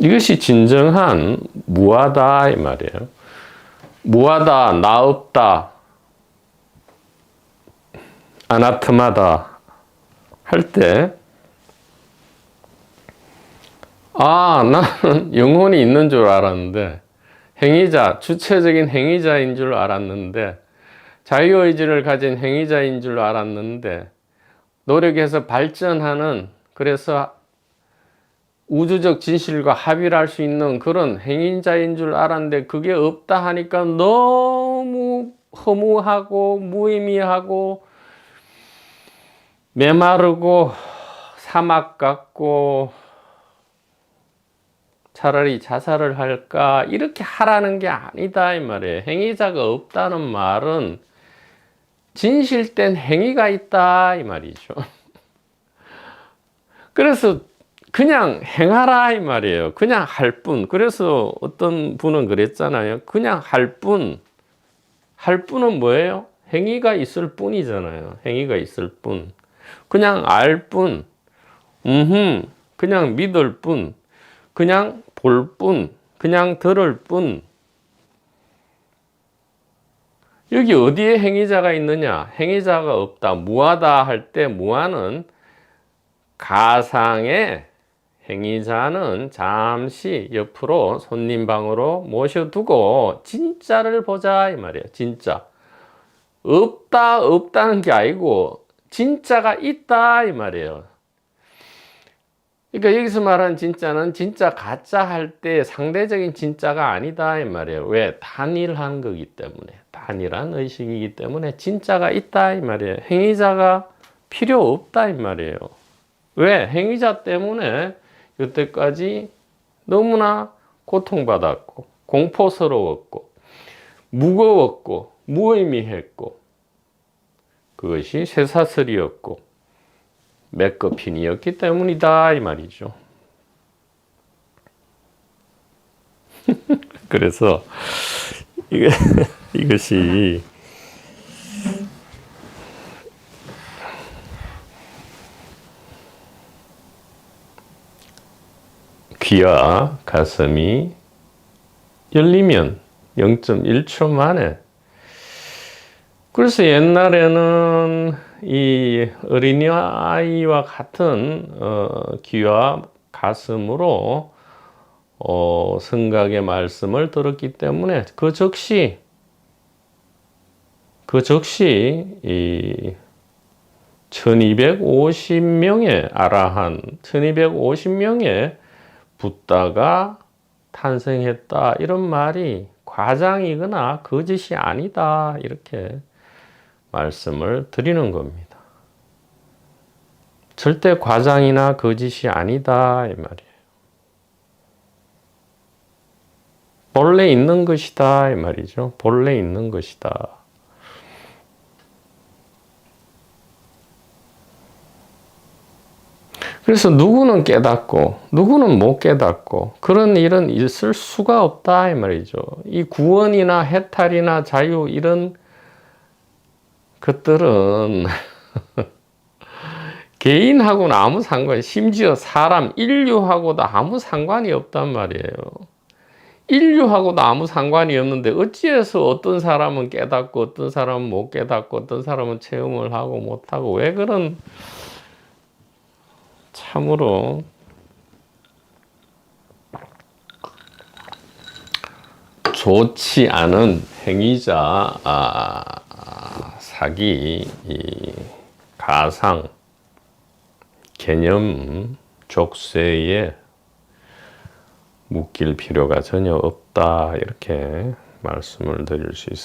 이것이 진정한 무하다 이 말이에요. 무하다, 나 없다, 아나트마다 할 때, 아, 나는 영혼이 있는 줄 알았는데, 행위자, 주체적인 행위자인 줄 알았는데, 자유의지를 가진 행위자인 줄 알았는데, 노력해서 발전하는, 그래서 우주적 진실과 합의를 할 수 있는 그런 행인자인 줄 알았는데 그게 없다 하니까 너무 허무하고 무의미하고 메마르고 사막 같고 차라리 자살을 할까 이렇게 하라는 게 아니다 이 말이에요. 행위자가 없다는 말은 진실된 행위가 있다 이 말이죠. 그래서 그냥 행하라 이 말이에요. 그냥 할 뿐. 그래서 어떤 분은 그랬잖아요. 그냥 할 뿐. 할 뿐은 뭐예요? 행위가 있을 뿐이잖아요. 행위가 있을 뿐. 그냥 알 뿐. 음, 그냥 믿을 뿐. 그냥 볼 뿐. 그냥 들을 뿐. 여기 어디에 행위자가 있느냐? 행위자가 없다. 무하다 할 때 무하는 가상의 행위자는 잠시 옆으로 손님 방으로 모셔두고 진짜를 보자 이 말이에요. 진짜 없다 없다는 게 아니고 진짜가 있다 이 말이에요. 그러니까 여기서 말하는 진짜는 진짜 가짜 할 때 상대적인 진짜가 아니다 이 말이에요. 왜 단일한 거기 때문에 단일한 의식이기 때문에 진짜가 있다 이 말이에요. 행위자가 필요 없다 이 말이에요. 왜 행위자 때문에 여태까지 너무나 고통받았고 공포스러웠고 무거웠고 무의미했고 그것이 쇠사슬이었고 맥거핀이었기 때문이다 이 말이죠. 그래서 이것이 귀와 가슴이 열리면 0.1초 만에. 그래서 옛날에는 이 어린이 아이와 같은 어, 귀와 가슴으로 어, 성각의 말씀을 들었기 때문에 그 즉시 그 즉시 이 1250명의 아라한 1250명의 붓다가 탄생했다 이런 말이 과장이거나 거짓이 아니다 이렇게 말씀을 드리는 겁니다. 절대 과장이나 거짓이 아니다 이 말이에요. 본래 있는 것이다 이 말이죠. 본래 있는 것이다. 그래서 누구는 깨닫고 누구는 못 깨닫고 그런 일은 있을 수가 없다 이 말이죠. 이 구원이나 해탈이나 자유 이런 것들은 개인하고는 아무 상관이 심지어 사람 인류하고도 아무 상관이 없단 말이에요. 인류하고도 아무 상관이 없는데 어찌해서 어떤 사람은 깨닫고 어떤 사람은 못 깨닫고 어떤 사람은 체험을 하고 못하고 왜 그런 참으로 좋지 않은 행위자 아, 사기 이 가상 개념 족쇄에 묶일 필요가 전혀 없다 이렇게 말씀을 드릴 수 있습니다.